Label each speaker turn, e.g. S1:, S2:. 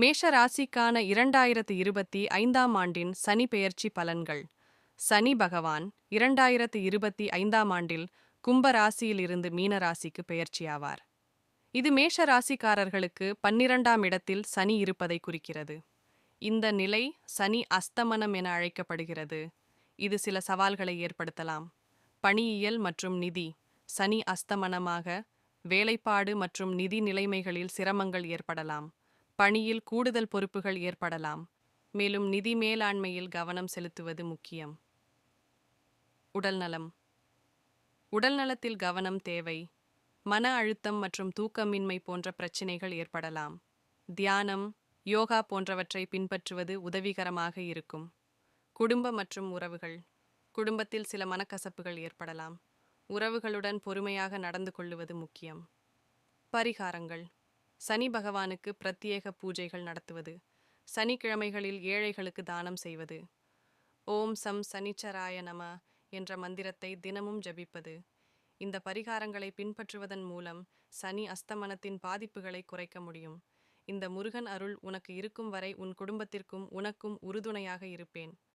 S1: மேஷ ராசிக்கான இரண்டாயிரத்து இருபத்தி ஐந்தாம் ஆண்டின் சனி பெயர்ச்சி பலன்கள். சனி பகவான் இரண்டாயிரத்து இருபத்தி ஐந்தாம் ஆண்டில் கும்ப ராசியிலிருந்து மீன ராசிக்கு பெயர்ச்சியாவார். இது மேஷ ராசிக்காரர்களுக்கு பன்னிரண்டாம் இடத்தில் சனி இருப்பதை குறிக்கிறது. இந்த நிலை சனி அஸ்தமனம் என அழைக்கப்படுகிறது. இது சில சவால்களை ஏற்படுத்தலாம். பணியியல் மற்றும் நிதி. சனி அஸ்தமனமாக வேலைப்பாடு மற்றும் நிதி நிலைமைகளில் சிரமங்கள் ஏற்படலாம். பணியில் கூடுதல் பொறுப்புகள் ஏற்படலாம். மேலும் நிதி மேலாண்மையில் கவனம் செலுத்துவது முக்கியம். உடல்நலம் உடல்நலத்தில் கவனம் தேவை. மன அழுத்தம் மற்றும் தூக்கமின்மை போன்ற பிரச்சினைகள் ஏற்படலாம். தியானம் யோகா போன்றவற்றை பின்பற்றுவது உதவிகரமாக இருக்கும். குடும்ப மற்றும் உறவுகள். குடும்பத்தில் சில மனக்கசப்புகள் ஏற்படலாம். உறவுகளுடன் பொறுமையாக நடந்து கொள்ளுவது முக்கியம். பரிகாரங்கள். சனி பகவானுக்கு பிரத்யேக பூஜைகள் நடத்துவது சனிக்கிழமைகளில் ஏழைகளுக்கு தானம் செய்வது ஓம் சம் சனிச்சராய நம என்ற மந்திரத்தை தினமும் ஜபிப்பது. இந்த பரிகாரங்களை பின்பற்றுவதன் மூலம் சனி அஸ்தமனத்தின் பாதிப்புகளை குறைக்க முடியும். இந்த முருகன் அருள் உனக்கு இருக்கும் வரை உன் குடும்பத்திற்கும் உனக்கும் உறுதுணையாக இருப்பேன்.